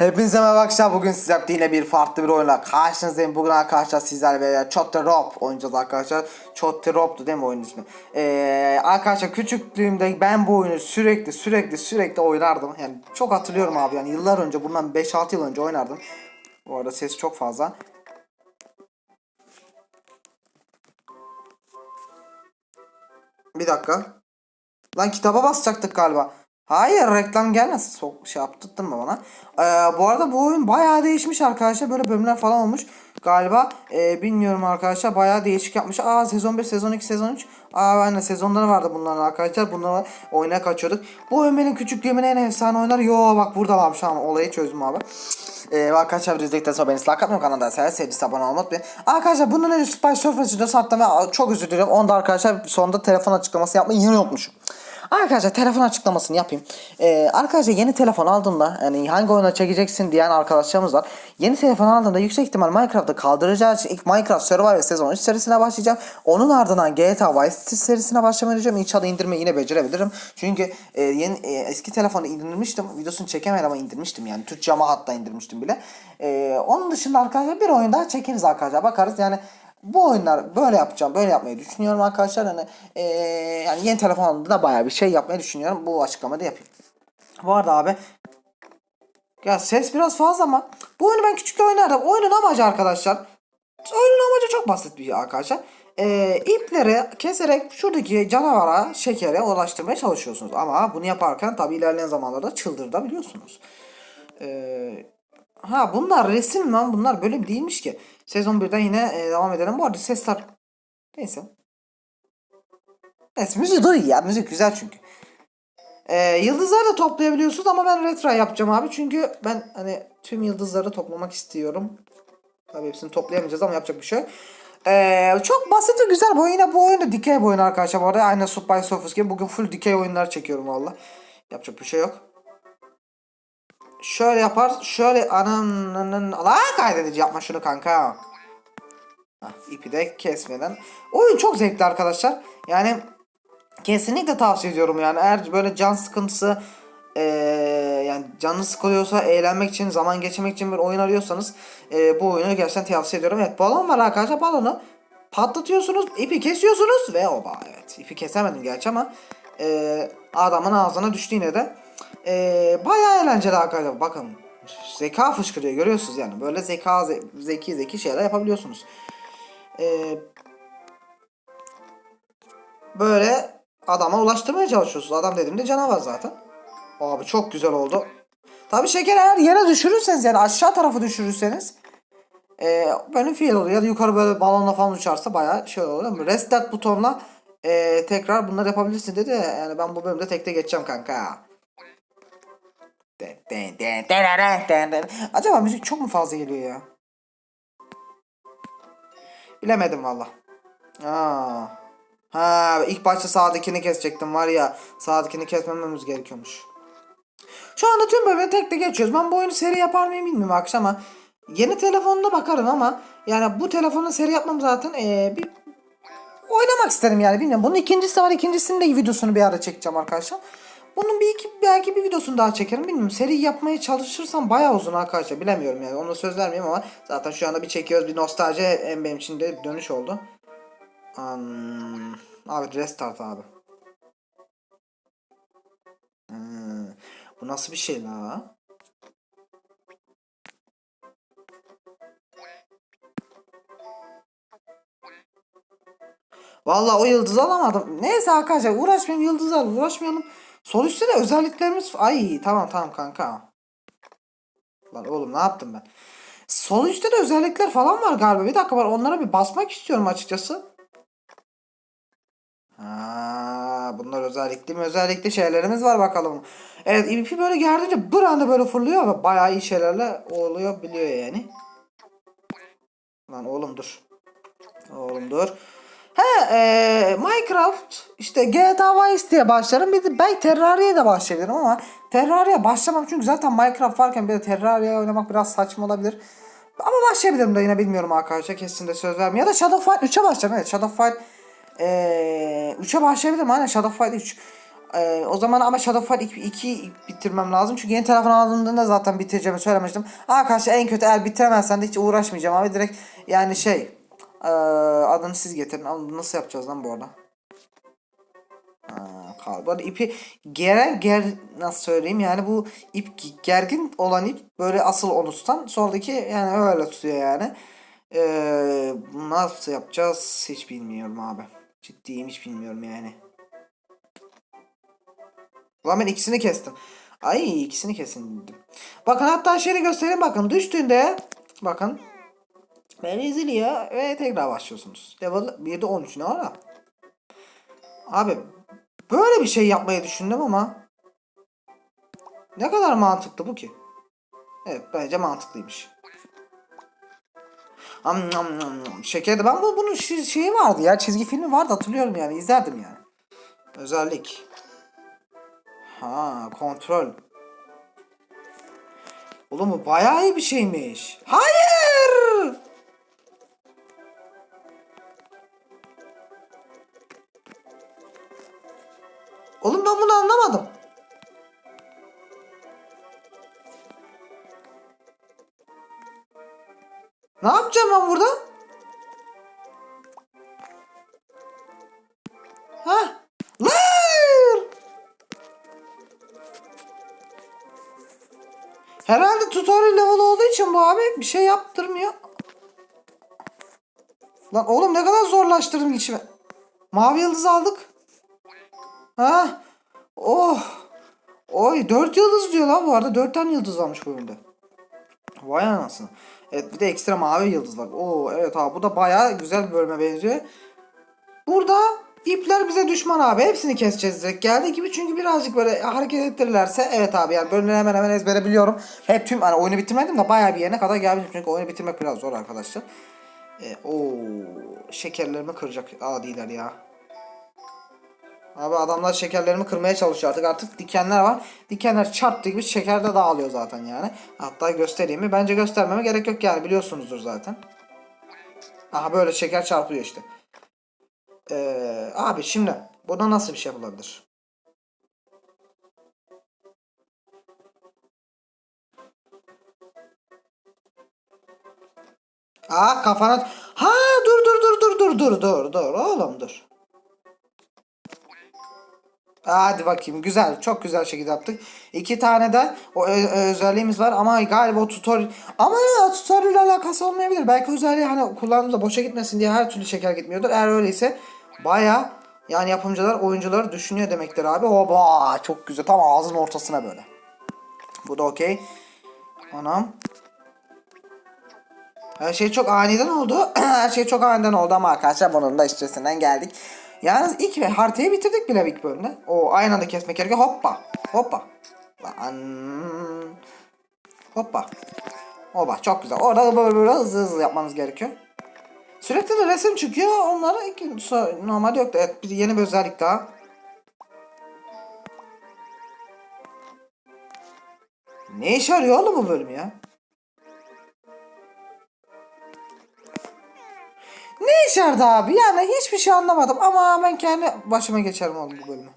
Hepinize merhaba arkadaşlar. Bugün sizlerle yine bir farklı bir oyunla karşınızdayım. Bugün arkadaşlar sizlerle beraber Chotter oynayacağız arkadaşlar. Chotter değil mi oyunun ismi? Ee, arkadaşlar küçüklüğümde ben bu oyunu sürekli sürekli sürekli oynardım. Yani çok hatırlıyorum abi yani yıllar önce bundan 5-6 yıl önce oynardım. Bu arada ses çok fazla. Bir dakika. Lan kitaba basacaktık galiba. Hayır reklam gelmez. Çok şey yaptırttın mı bana? Ee, bu arada bu oyun bayağı değişmiş arkadaşlar. Böyle bölümler falan olmuş. Galiba e, bilmiyorum arkadaşlar. Bayağı değişik yapmış. Aa sezon 1, sezon 2, sezon 3. Aa aynen sezonları vardı bunların arkadaşlar. Bunları oynaya kaçıyorduk. Bu oyun benim küçüklüğümün en efsane oyunları. Yo bak burada varmış ama olayı çözdüm abi. Ee, arkadaşlar izledikten sonra beni like atmayı kanalda sever sevgisi abone olmayı unutmayın. Arkadaşlar bundan önce Spy Surfer videosu attım ve çok özür dilerim. Onda arkadaşlar sonunda telefon açıklaması yapmayı yine unutmuşum. Arkadaşlar telefon açıklamasını yapayım. Ee, arkadaşlar yeni telefon aldığında yani hangi oyuna çekeceksin diyen arkadaşlarımız var. Yeni telefon aldığında yüksek ihtimal Minecraft'ı kaldıracağı için ilk Minecraft Survival sezon 3 serisine başlayacağım. Onun ardından GTA Vice City serisine başlamayı diyeceğim. İnşallah indirme yine becerebilirim. Çünkü e, yeni e, eski telefonu indirmiştim. Videosunu çekemedim ama indirmiştim yani. Türkçe ama hatta indirmiştim bile. E, onun dışında arkadaşlar bir oyun daha çekeriz arkadaşlar. Bakarız yani bu oyunlar böyle yapacağım, böyle yapmayı düşünüyorum arkadaşlar. Hani eee, yani yeni telefon aldığımda bayağı bir şey yapmayı düşünüyorum. Bu açıklamayı da yapayım. Bu arada abi ya ses biraz fazla ama bu oyunu ben küçükte oynardım. Oyunun amacı arkadaşlar. Oyunun amacı çok basit bir şey arkadaşlar. Ee, ipleri keserek şuradaki canavara, şekere ulaştırmaya çalışıyorsunuz. Ama bunu yaparken tabi ilerleyen zamanlarda çıldırabiliyorsunuz. Ee, ha bunlar resim lan bunlar böyle değilmiş ki. Sezon 1'den yine e, devam edelim. Bu arada sesler neyse. Neyse müzik dur ya müzik güzel çünkü. Ee, yıldızları da toplayabiliyorsunuz ama ben retry yapacağım abi. Çünkü ben hani tüm yıldızları toplamak istiyorum. Tabii hepsini toplayamayacağız ama yapacak bir şey. Ee, çok basit ve güzel bu. Yine bu oyun da dikey bir oyun arkadaşlar. Bu arada aynı Subway Surfers gibi bugün full dikey oyunlar çekiyorum valla. Yapacak bir şey yok. Şöyle yapar. Şöyle ananın la kaydedici yapma şunu kanka. Hah, ipi de kesmeden. Oyun çok zevkli arkadaşlar. Yani kesinlikle tavsiye ediyorum yani. Eğer böyle can sıkıntısı eee, yani canınız sıkılıyorsa eğlenmek için, zaman geçirmek için bir oyun arıyorsanız eee, bu oyunu gerçekten tavsiye ediyorum. Evet balon var arkadaşlar. Balonu patlatıyorsunuz, ipi kesiyorsunuz ve oba evet. ipi kesemedim gerçi ama eee, adamın ağzına düştü yine de. Eee bayağı eğlenceli arkadaşlar. Bakın zeka fışkırıyor görüyorsunuz yani. Böyle zeka ze- zeki zeki şeyler yapabiliyorsunuz. Eee böyle adama ulaştırmaya çalışıyorsunuz. Adam dediğimde canavar zaten. Abi çok güzel oldu. Tabi şeker eğer yere düşürürseniz yani aşağı tarafı düşürürseniz e, böyle fiil oluyor. Ya da yukarı böyle balonla falan uçarsa bayağı şey oluyor. Ama Restart butonla e, tekrar bunları yapabilirsin dedi. Yani ben bu bölümde tekte geçeceğim kanka. Acaba müzik çok mu fazla geliyor ya? Bilemedim valla. Ha ilk başta sağdakini kesecektim var ya. Sağdakini kesmememiz gerekiyormuş. Şu anda tüm bölümü tek tek geçiyoruz. Ben bu oyunu seri yapar mıyım bilmiyorum akşam ama yeni telefonda bakarım ama yani bu telefonla seri yapmam zaten ee, bir oynamak isterim yani bilmiyorum. Bunun ikincisi var. ikincisinin de videosunu bir ara çekeceğim arkadaşlar. Bunun bir iki belki bir videosunu daha çekerim bilmiyorum. Seri yapmaya çalışırsam bayağı uzun arkadaşlar. Bilemiyorum yani. Ona söz vermeyeyim ama zaten şu anda bir çekiyoruz. Bir nostalji hem benim için de dönüş oldu. Um, abi restart abi. Hmm, bu nasıl bir şey la? Vallahi o yıldızı alamadım. Neyse arkadaşlar uğraşmayalım yıldızlarla uğraşmayalım. Sol üstte de özelliklerimiz... Ay tamam tamam kanka. Lan oğlum ne yaptım ben? Sol üstte de özellikler falan var galiba. Bir dakika var onlara bir basmak istiyorum açıkçası. Ha, bunlar özellikli mi? Özellikli şeylerimiz var bakalım. Evet ipi böyle geldiğince bir anda böyle fırlıyor ve bayağı iyi şeylerle oluyor biliyor yani. Lan oğlum dur. Oğlum dur. He e, Minecraft işte GTA Vice diye başlarım. Bir de ben Terraria'ya da başlayabilirim ama Terraria'ya başlamam çünkü zaten Minecraft varken bir de Terraria oynamak biraz saçma olabilir. Ama başlayabilirim de yine bilmiyorum arkadaşlar kesin de söz vermiyorum. Ya da Shadow Fight 3'e başlarım evet Shadow Fight ee, 3'e başlayabilirim aynen Shadow Fight 3. Ee, o zaman ama Shadowfall 2, 2 bitirmem lazım. Çünkü yeni telefon aldığımda zaten bitireceğimi söylemiştim. Arkadaşlar en kötü eğer bitiremezsen de hiç uğraşmayacağım abi. Direkt yani şey ee, adını siz getirin. Nasıl yapacağız lan bu arada? Ha. Bu arada ipi geren ger nasıl söyleyeyim yani bu ip gergin olan ip böyle asıl onu tutan soldaki yani öyle tutuyor yani. Ee, nasıl yapacağız hiç bilmiyorum abi. Ciddiyim hiç bilmiyorum yani. Ulan ben ikisini kestim. Ay ikisini kesin. Bakın hatta şeyi göstereyim bakın düştüğünde bakın beni eziliyor ve tekrar başlıyorsunuz. Level 1'de 13 ne var ya? Abi böyle bir şey yapmayı düşündüm ama ne kadar mantıklı bu ki? Evet bence mantıklıymış. Am, am, am. Şekerdi. Ben bu bunun şeyi vardı ya. Çizgi filmi vardı hatırlıyorum yani. izlerdim yani. Özellik. Ha kontrol. Oğlum bu bayağı iyi bir şeymiş. Hayır! Yapacağım ben burada? Ha? Lan! Herhalde tutorial level olduğu için bu abi bir şey yaptırmıyor. Lan oğlum ne kadar zorlaştırdım içime. Mavi yıldız aldık. Ha? Oh. Oy 4 yıldız diyor lan bu arada. 4 tane yıldız varmış bu oyunda. Vay anasını. Evet bir de ekstra mavi yıldız var. Oo evet abi bu da bayağı güzel bir bölüme benziyor. Burada ipler bize düşman abi. Hepsini keseceğiz direkt geldiği gibi. Çünkü birazcık böyle hareket ettirirlerse evet abi yani bölümleri hemen hemen ezbere biliyorum. Hep tüm hani oyunu bitirmedim de bayağı bir yerine kadar gelmişim. Çünkü oyunu bitirmek biraz zor arkadaşlar. E, oo şekerlerimi kıracak adiler ya. Abi adamlar şekerlerimi kırmaya çalışıyor artık. Artık dikenler var. Dikenler çarptığı gibi şeker de dağılıyor zaten yani. Hatta göstereyim mi? Bence göstermeme gerek yok yani biliyorsunuzdur zaten. Aha böyle şeker çarpıyor işte. Ee, abi şimdi buna nasıl bir şey yapılabilir? Aa kafana... Ha dur dur dur dur dur dur dur dur oğlum dur. Hadi bakayım güzel çok güzel şekilde yaptık. İki tane de o ö- özelliğimiz var ama galiba o tutorial ama ya tutorial ile alakası olmayabilir. Belki özelliği hani kullandığımda boşa gitmesin diye her türlü şeker gitmiyordur. Eğer öyleyse baya yani yapımcılar oyuncuları düşünüyor demektir abi. Oba çok güzel tam ağzın ortasına böyle. Bu da okey. Anam. Her şey çok aniden oldu. Her şey çok aniden oldu ama arkadaşlar bunun da üstesinden geldik. Yalnız ilk ve haritayı bitirdik bile ilk bölümde. O aynı anda kesmek gerekiyor. Hoppa. Hoppa. Lan. Hoppa. Hoppa çok güzel. Orada böyle, böyle hızlı hızlı yapmanız gerekiyor. Sürekli de resim çıkıyor. Onları normalde yoktu. Evet bir yeni bir özellik daha. Ne işe yarıyor oğlum bu bölüm ya? Yaradı abi? Yani hiçbir şey anlamadım ama ben kendi başıma geçerim oğlum bu bölümü.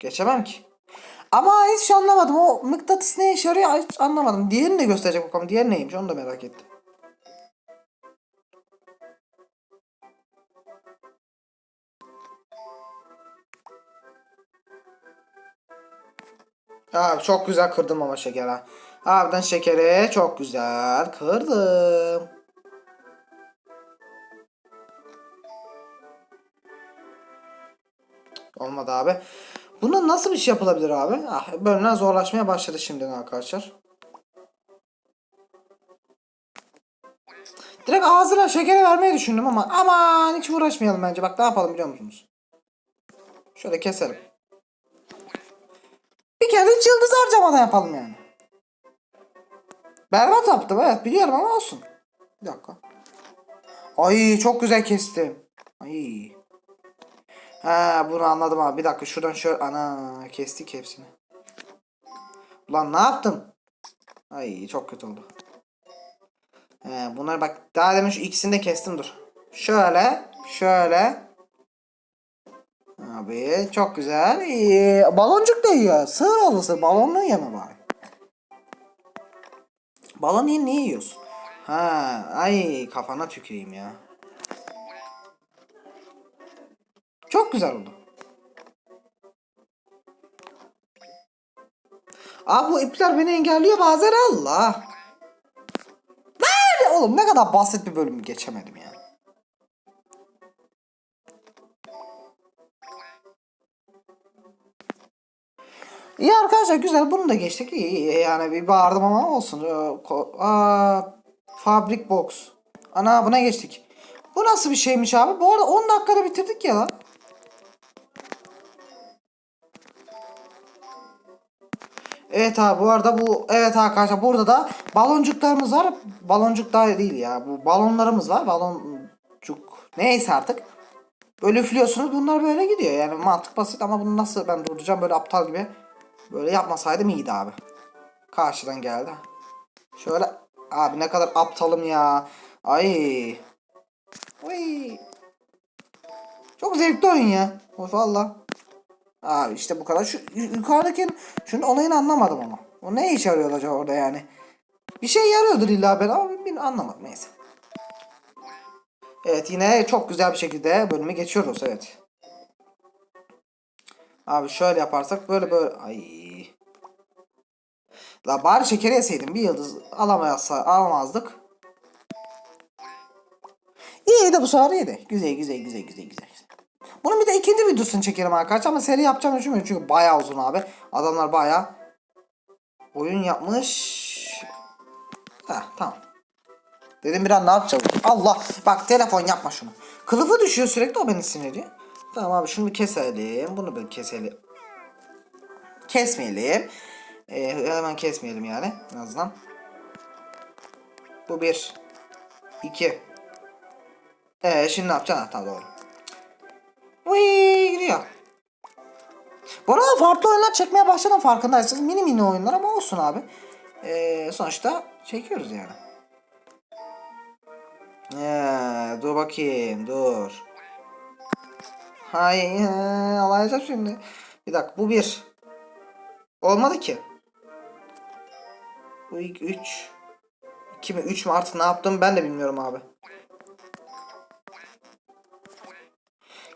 Geçemem ki. Ama hiç şey anlamadım. O mıknatıs ne işe yarıyor hiç anlamadım. Diğerini de gösterecek bakalım. Diğeri neymiş onu da merak ettim. Abi çok güzel kırdım ama şeker ha. Harbiden şekeri çok güzel kırdım. Olmadı abi. Buna nasıl bir şey yapılabilir abi? Ah, bölümler zorlaşmaya başladı şimdiden arkadaşlar. Direkt ağzına şekeri vermeyi düşündüm ama aman hiç uğraşmayalım bence. Bak ne yapalım biliyor musunuz? Şöyle keselim. Bir kere hiç yıldız harcamadan yapalım yani. Berbat yaptım evet biliyorum ama olsun. Bir dakika. Ay çok güzel kestim. Ay. Ha bunu anladım abi. Bir dakika şuradan şöyle ana kestik hepsini. Ulan ne yaptım? Ay çok kötü oldu. He, bunları bak daha demin şu ikisini de kestim dur. Şöyle şöyle Abi çok güzel. Ee, baloncuk da yiyor. Sığır olursa balonlu yeme bari. Balon yiyin niye yiyorsun? Ha, ay kafana tüküreyim ya. Çok güzel oldu. Abi bu ipler beni engelliyor bazen Allah. Lan oğlum ne kadar basit bir bölüm geçemedim ya. İyi arkadaşlar güzel bunu da geçtik. İyi, iyi. yani bir bağırdım ama olsun. Ee, Aa, Fabric Box. Ana buna geçtik. Bu nasıl bir şeymiş abi? Bu arada 10 dakikada bitirdik ya lan. Evet abi bu arada bu evet arkadaşlar burada da baloncuklarımız var. Baloncuk daha değil ya. Bu balonlarımız var. Baloncuk neyse artık. Böyle üflüyorsunuz bunlar böyle gidiyor. Yani mantık basit ama bunu nasıl ben durduracağım böyle aptal gibi. Böyle yapmasaydım iyiydi abi. Karşıdan geldi. Şöyle abi ne kadar aptalım ya. Ay. Ay. Çok zevkli oyun ya. Of valla. Abi işte bu kadar. Şu yu- yukarıdaki şunun olayını anlamadım ama. O ne işe yarıyor acaba orada yani? Bir şey yarıyordur illa ben ama ben anlamadım neyse. Evet yine çok güzel bir şekilde bölümü geçiyoruz evet. Abi şöyle yaparsak böyle böyle ay. La bari şekeri yeseydim bir yıldız alamayasa alamazdık. İyi de bu sefer iyiydi. Güzel güzel güzel güzel güzel. Bunun bir de ikinci videosunu çekerim arkadaşlar ama seri yapacağım düşünmüyorum çünkü bayağı uzun abi. Adamlar bayağı oyun yapmış. Heh tamam. Dedim biraz ne yapacağım? Allah bak telefon yapma şunu. Kılıfı düşüyor sürekli o beni sinirliyor. Tamam abi şunu keselim. Bunu bir keselim. Kesmeyelim. Ee, hemen kesmeyelim yani en azından. Bu bir. iki. Ee, şimdi ne yapacaksın? Tamam doğru. Vıy gidiyor. Bu arada farklı oyunlar çekmeye başladım farkındaysanız. Mini mini oyunlar ama olsun abi. Ee, sonuçta çekiyoruz yani. Ee, dur bakayım dur. Hay he, alayacağım şimdi. Bir dakika bu bir. Olmadı ki. Bu ilk üç. İki mi üç mü artık ne yaptım ben de bilmiyorum abi.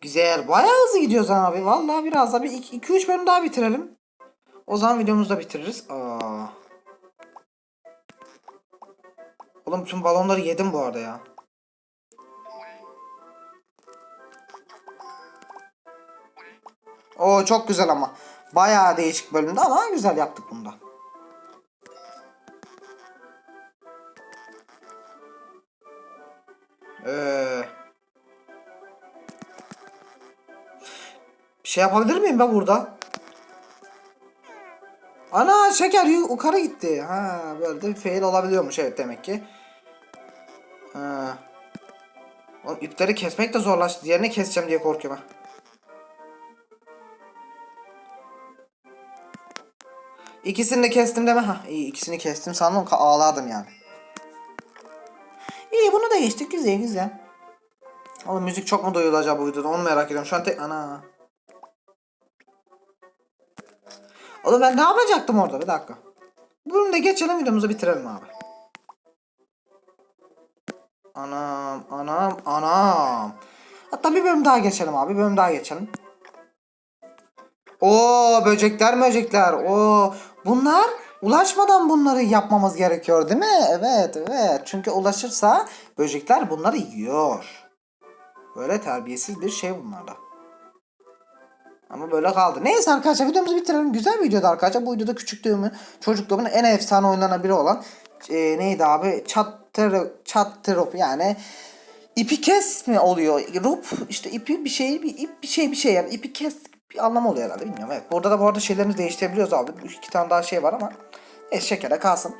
Güzel. Bayağı hızlı gidiyoruz abi. Vallahi biraz da bir 2-3 bölüm daha bitirelim. O zaman videomuzu da bitiririz. Aa. Oğlum bütün balonları yedim bu arada ya. Oo çok güzel ama. Bayağı değişik bölümde ama güzel yaptık bunda. Ee, bir şey yapabilir miyim ben burada? Ana şeker yu- yukarı gitti. Ha böyle de fail olabiliyormuş evet demek ki. Ha. Oğlum ipleri kesmek de zorlaştı. Diğerini keseceğim diye korkuyorum ha. İkisini de kestim deme. Ha iyi ikisini kestim sandım ağlardım yani. İyi bunu da geçtik güzel güzel. Oğlum müzik çok mu duyuldu acaba bu videoda onu merak ediyorum. Şu an tek ana. Oğlum ben ne yapacaktım orada bir dakika. Bunu da geçelim videomuzu bitirelim abi. Anam anam anam. Hatta bir bölüm daha geçelim abi bir bölüm daha geçelim. Oo böcekler böcekler. Oo bunlar ulaşmadan bunları yapmamız gerekiyor değil mi? Evet evet. Çünkü ulaşırsa böcekler bunları yiyor. Böyle terbiyesiz bir şey bunlarda. Ama böyle kaldı. Neyse arkadaşlar videomuzu bitirelim. Güzel bir videodu arkadaşlar. Bu videoda küçüklüğümü, çocukluğumun en efsane oyunlarından biri olan e, neydi abi? Chatter, Chatterop yani ipi kes mi oluyor? Rup işte ipi bir şey bir ip bir şey bir şey yani ipi kes bir anlamı oluyor herhalde bilmiyorum. Evet. Burada da bu arada şeylerimizi değiştirebiliyoruz abi. İki tane daha şey var ama neyse şekere kalsın.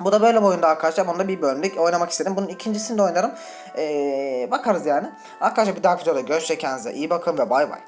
Bu da böyle bir oyunda arkadaşlar. Bunu da bir bölümlük oynamak istedim. Bunun ikincisini de oynarım. Ee, bakarız yani. Arkadaşlar bir dahaki videoda görüşürüz. Kendinize iyi bakın ve bay bay.